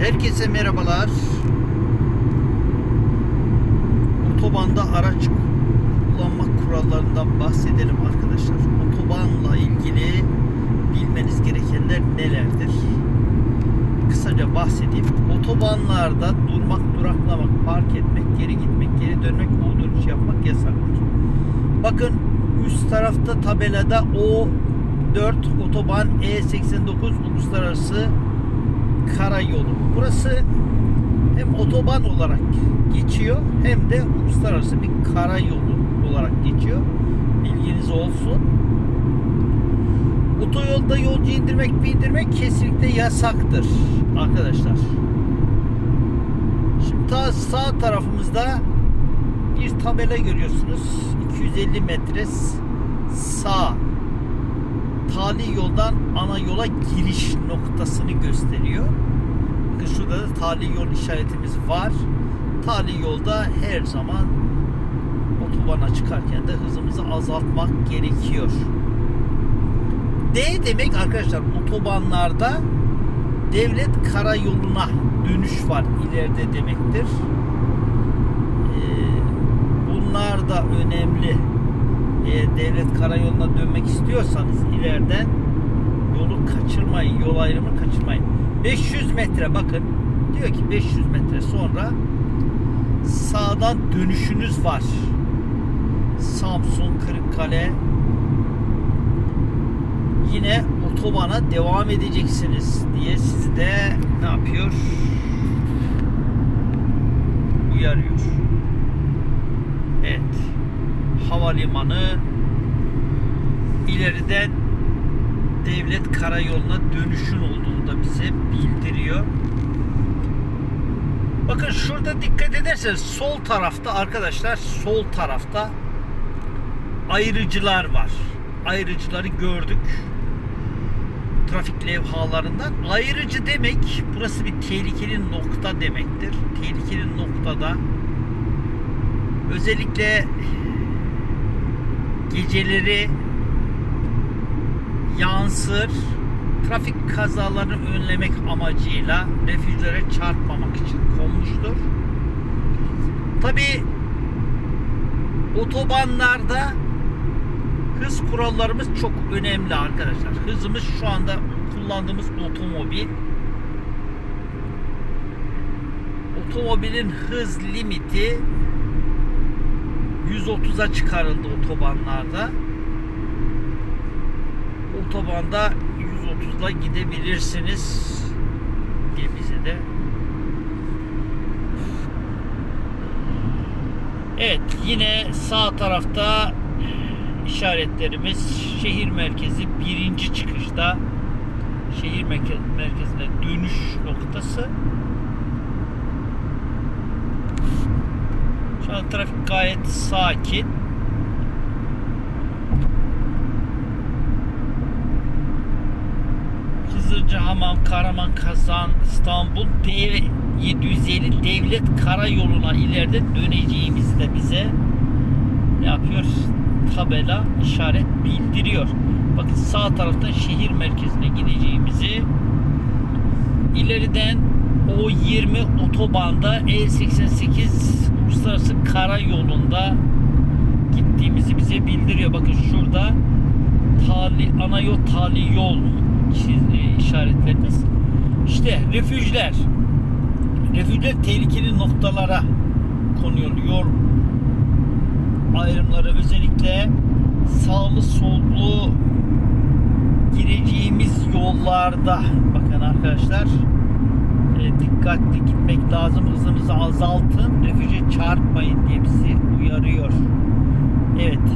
Herkese merhabalar. Otobanda araç kullanmak kurallarından bahsedelim arkadaşlar. Otobanla ilgili bilmeniz gerekenler nelerdir? Kısaca bahsedeyim. Otobanlarda durmak, duraklamak, park etmek, geri gitmek, geri dönmek, U dönüş yapmak yasaktır. Bakın üst tarafta tabelada O4 otoban E89 uluslararası karayolu. Burası hem otoban olarak geçiyor hem de uluslararası bir karayolu olarak geçiyor. Bilginiz olsun. Otoyolda yolcu indirmek bindirmek kesinlikle yasaktır arkadaşlar. Şimdi ta sağ tarafımızda bir tabela görüyorsunuz. 250 metre sağ tali yoldan ana yola giriş noktasını gösteriyor. Bakın şurada da tali yol işaretimiz var. Tali yolda her zaman otobana çıkarken de hızımızı azaltmak gerekiyor. D demek arkadaşlar otobanlarda devlet karayoluna dönüş var ileride demektir. Ee, bunlar da önemli devlet karayoluna dönmek istiyorsanız ileriden yolu kaçırmayın, yol ayrımı kaçırmayın. 500 metre bakın diyor ki 500 metre sonra sağdan dönüşünüz var. Samsun, Kırıkkale yine otobana devam edeceksiniz diye sizi de ne yapıyor? Uyarıyor. Evet havalimanı ileriden devlet karayoluna dönüşün olduğunu da bize bildiriyor. Bakın şurada dikkat ederseniz sol tarafta arkadaşlar sol tarafta ayrıcılar var. Ayrıcıları gördük. Trafik levhalarından. Ayrıcı demek burası bir tehlikeli nokta demektir. Tehlikeli noktada özellikle geceleri yansır trafik kazalarını önlemek amacıyla refüjlere çarpmamak için konmuştur. Tabi otobanlarda hız kurallarımız çok önemli arkadaşlar. Hızımız şu anda kullandığımız otomobil otomobilin hız limiti 130'a çıkarıldı otobanlarda. Otobanda 130'la gidebilirsiniz. Diye de. Evet yine sağ tarafta işaretlerimiz şehir merkezi birinci çıkışta. Şehir merkezine dönüş noktası. Şu an trafik gayet sakin. Kızılcahamam, Karaman, Kazan, İstanbul D750 devlet karayoluna ileride döneceğimizi de bize ne yapıyor? Tabela işaret bildiriyor. Bakın sağ taraftan şehir merkezine gideceğimizi ileriden O20 otobanda E88 uluslararası karayolunda gittiğimizi bize bildiriyor. Bakın şurada tali, ana yol tali yol çiz, işaretlerimiz. İşte refüjler. Refüjler tehlikeli noktalara konuyor. Yol ayrımları özellikle sağlı sollu gireceğimiz yollarda bakın arkadaşlar e, dikkatli gitmek lazım. Hızınızı azaltın. Refüje çarpmayın diye bizi uyarıyor. Evet.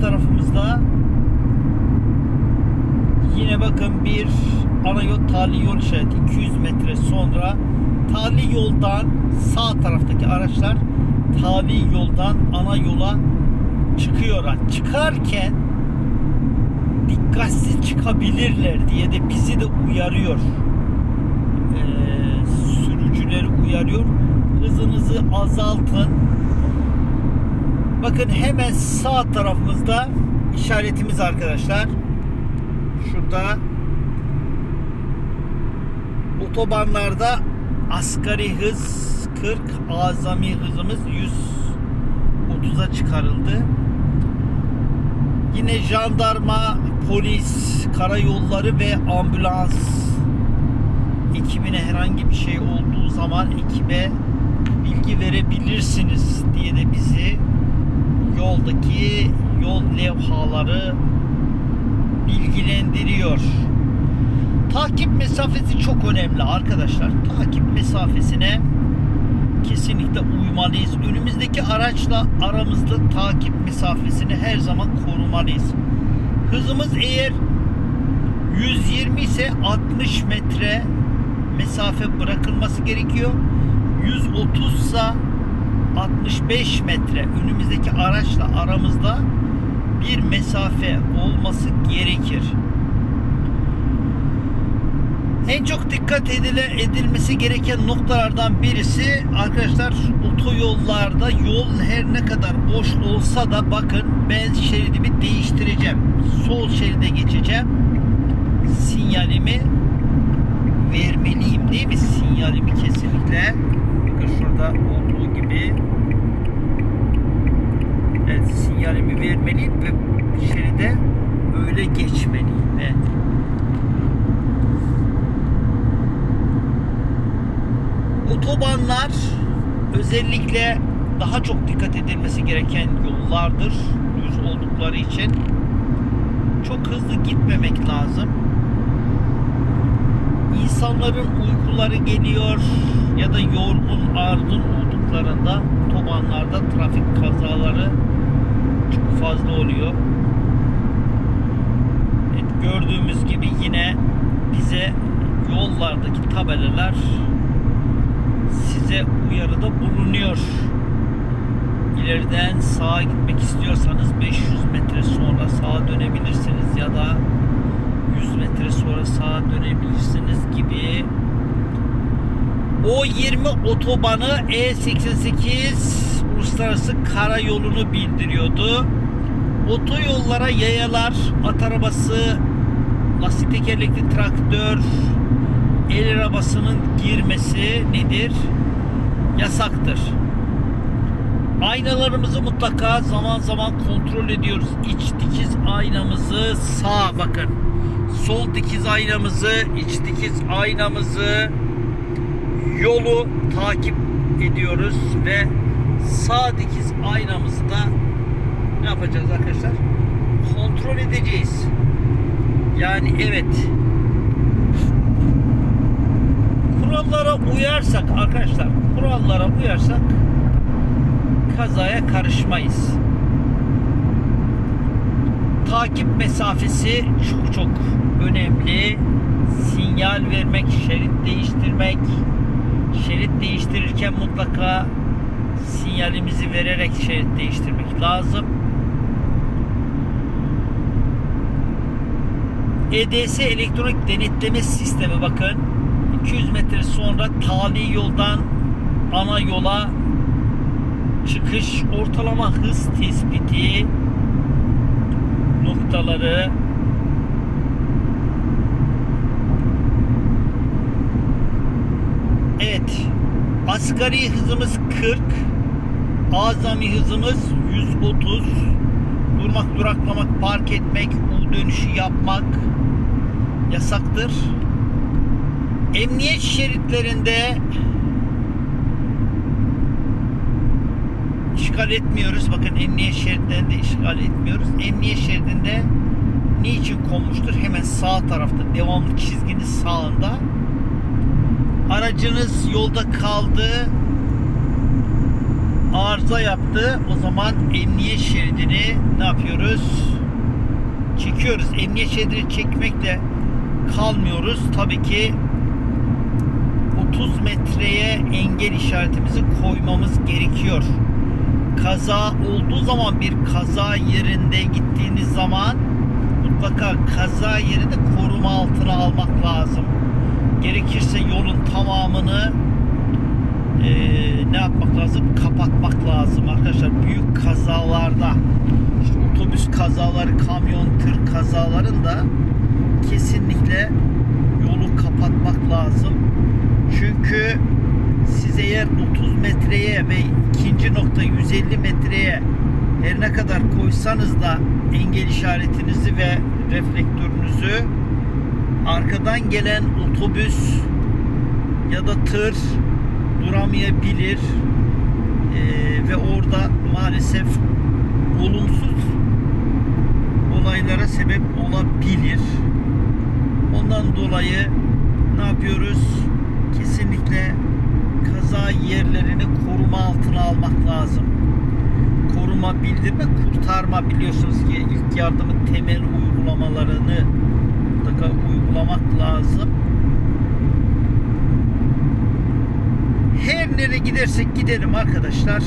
Tarafımızda yine bakın bir ana yol tali yol işareti 200 metre sonra tali yoldan sağ taraftaki araçlar tali yoldan ana yola çıkıyorlar. Çıkarken dikkatsiz çıkabilirler diye de bizi de uyarıyor. Ee, sürücüleri uyarıyor. Hızınızı azaltın. Bakın hemen sağ tarafımızda işaretimiz arkadaşlar. Şurada otobanlarda asgari hız 40, azami hızımız 130'a çıkarıldı. Yine jandarma, polis, karayolları ve ambulans ekibine herhangi bir şey olduğu zaman ekibe bilgi verebilirsiniz diye de bizi yoldaki yol levhaları bilgilendiriyor. Takip mesafesi çok önemli arkadaşlar. Takip mesafesine kesinlikle uymalıyız. Önümüzdeki araçla aramızda takip mesafesini her zaman korumalıyız. Hızımız eğer 120 ise 60 metre mesafe bırakılması gerekiyor. 130 ise 65 metre önümüzdeki araçla aramızda bir mesafe olması gerekir. En çok dikkat edile, edilmesi gereken noktalardan birisi arkadaşlar otoyollarda yol her ne kadar boş olsa da bakın ben şeridimi değiştireceğim. Sol şeride geçeceğim. Sinyalimi vermeliyim değil mi? Sinyalimi kesinlikle bakın şurada olduğu gibi evet sinyalimi vermeliyim ve şeride öyle geçmeliyim. Evet. Otobanlar özellikle daha çok dikkat edilmesi gereken yollardır. Düz oldukları için. Çok hızlı gitmemek lazım. İnsanların uykuları geliyor ya da yorgun argın olduklarında otobanlarda trafik kazaları çok fazla oluyor. Evet, gördüğümüz gibi yine bize yollardaki tabelalar size uyarıda bulunuyor. İleriden sağa gitmek istiyorsanız 500 metre sonra sağa dönebilirsiniz ya da 100 metre sonra sağa dönebilirsiniz gibi. O 20 otobanı E88 uluslararası karayolunu bildiriyordu. Otoyollara yayalar, at arabası, lastik tekerlekli traktör, el arabasının girmesi nedir? Yasaktır. Aynalarımızı mutlaka zaman zaman kontrol ediyoruz. İç dikiz aynamızı sağ bakın. Sol dikiz aynamızı, iç dikiz aynamızı yolu takip ediyoruz ve sağ dikiz aynamızı da ne yapacağız arkadaşlar? Kontrol edeceğiz. Yani evet kurallara uyarsak arkadaşlar kurallara uyarsak kazaya karışmayız. Takip mesafesi çok çok önemli. Sinyal vermek, şerit değiştirmek. Şerit değiştirirken mutlaka sinyalimizi vererek şerit değiştirmek lazım. EDS elektronik denetleme sistemi bakın 200 metre sonra tali yoldan ana yola çıkış ortalama hız tespiti noktaları Evet asgari hızımız 40 azami hızımız 130 durmak duraklamak park etmek U dönüşü yapmak yasaktır emniyet şeritlerinde işgal etmiyoruz. Bakın emniyet şeritlerinde işgal etmiyoruz. Emniyet şeridinde niçin konmuştur? Hemen sağ tarafta devamlı çizginin sağında. Aracınız yolda kaldı. Arıza yaptı. O zaman emniyet şeridini ne yapıyoruz? Çekiyoruz. Emniyet şeridini çekmekle kalmıyoruz. Tabii ki 30 metreye engel işaretimizi koymamız gerekiyor. Kaza olduğu zaman bir kaza yerinde gittiğiniz zaman mutlaka kaza yerini koruma altına almak lazım. Gerekirse yolun tamamını e, ne yapmak lazım? Kapatmak lazım arkadaşlar. Büyük kazalarda işte otobüs kazaları, kamyon, tır kazalarında kesinlikle yolu kapatmak lazım. Çünkü siz eğer 30 metreye ve ikinci nokta 150 metreye her ne kadar koysanız da engel işaretinizi ve reflektörünüzü arkadan gelen otobüs ya da tır duramayabilir Ee, ve orada maalesef olumsuz olaylara sebep olabilir. Ondan dolayı ne yapıyoruz? Kesinlikle kaza yerlerini koruma altına almak lazım. Koruma, bildirme, kurtarma biliyorsunuz ki ilk yardımın temel uygulamalarını mutlaka uygulamak lazım. Her nereye gidersek gidelim arkadaşlar.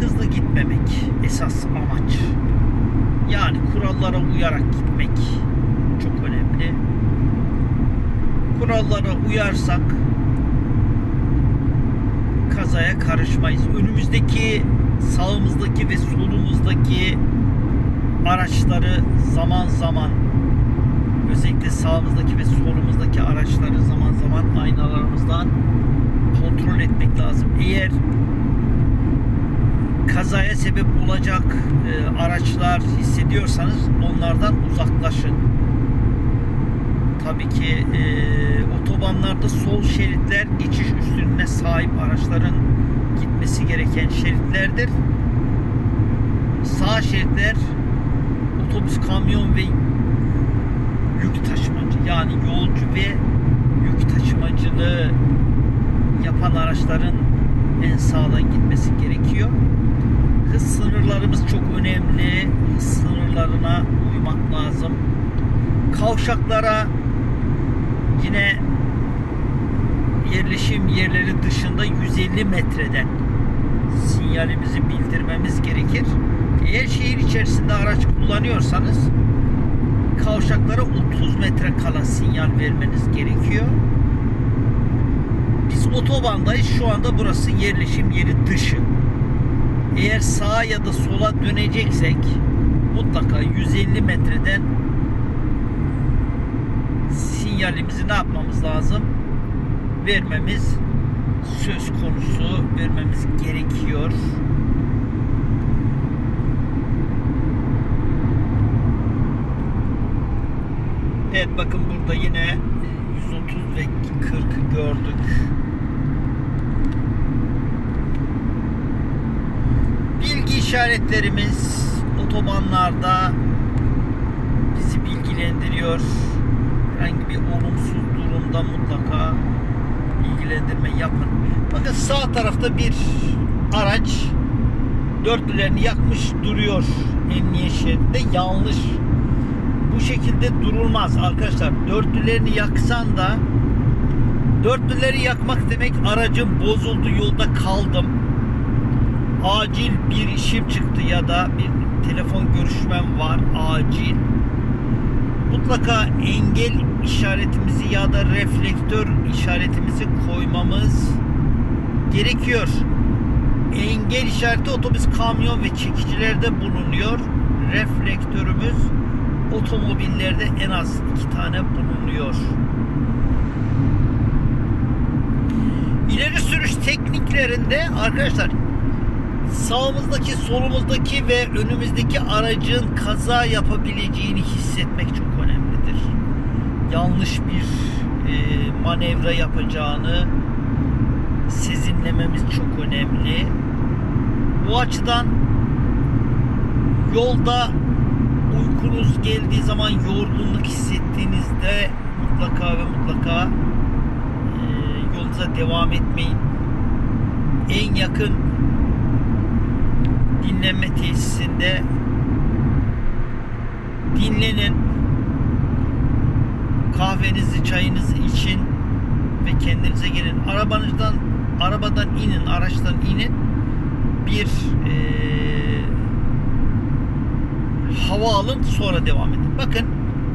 Hızlı gitmemek esas amaç. Yani kurallara uyarak gitmek çok önemli. Kurallara uyarsak kazaya karışmayız. Önümüzdeki sağımızdaki ve solumuzdaki araçları zaman zaman özellikle sağımızdaki ve solumuzdaki araçları zaman zaman aynalarımızdan kontrol etmek lazım. Eğer kazaya sebep olacak e, araçlar hissediyorsanız onlardan uzaklaşın. Tabii ki e, otobanlarda sol şeritler geçiş üstünlüğüne sahip araçların gitmesi gereken şeritlerdir. Sağ şeritler otobüs, kamyon ve yük taşımacı yani yolcu ve yük taşımacılığı yapan araçların en sağdan gitmesi gerekiyor. Hız sınırlarımız çok önemli. Hız sınırlarına uymak lazım. Kavşaklara yine yerleşim yerleri dışında 150 metreden sinyalimizi bildirmemiz gerekir. Eğer şehir içerisinde araç kullanıyorsanız kavşaklara 30 metre kala sinyal vermeniz gerekiyor. Biz otobandayız. Şu anda burası yerleşim yeri dışı. Eğer sağa ya da sola döneceksek mutlaka 150 metreden sinyalimizi ne yapmamız lazım? Vermemiz söz konusu vermemiz gerekiyor. Evet bakın burada yine 130 ve 40 gördük. Bilgi işaretlerimiz otobanlarda bizi bilgilendiriyor. Herhangi bir olumsuz durumda mutlaka bilgilendirme yapın. Bakın sağ tarafta bir araç dörtlülerini yakmış duruyor emniyet şeridinde. Yanlış bu şekilde durulmaz arkadaşlar. Dörtlülerini yaksan da dörtlüleri yakmak demek aracım bozuldu yolda kaldım. Acil bir işim çıktı ya da bir telefon görüşmem var acil. Mutlaka engel işaretimizi ya da reflektör işaretimizi koymamız gerekiyor. Engel işareti otobüs, kamyon ve çekicilerde bulunuyor. Reflektörümüz otomobillerde en az iki tane bulunuyor. İleri sürüş tekniklerinde arkadaşlar sağımızdaki, solumuzdaki ve önümüzdeki aracın kaza yapabileceğini hissetmek çok önemlidir. Yanlış bir e, manevra yapacağını sezinlememiz çok önemli. Bu açıdan yolda uykunuz geldiği zaman yorgunluk hissettiğinizde mutlaka ve mutlaka e, yolunuza devam etmeyin. En yakın dinlenme tesisinde dinlenin. Kahvenizi, çayınızı için ve kendinize gelin. Arabanızdan arabadan inin, araçtan inin. Bir eee hava alın sonra devam edin. Bakın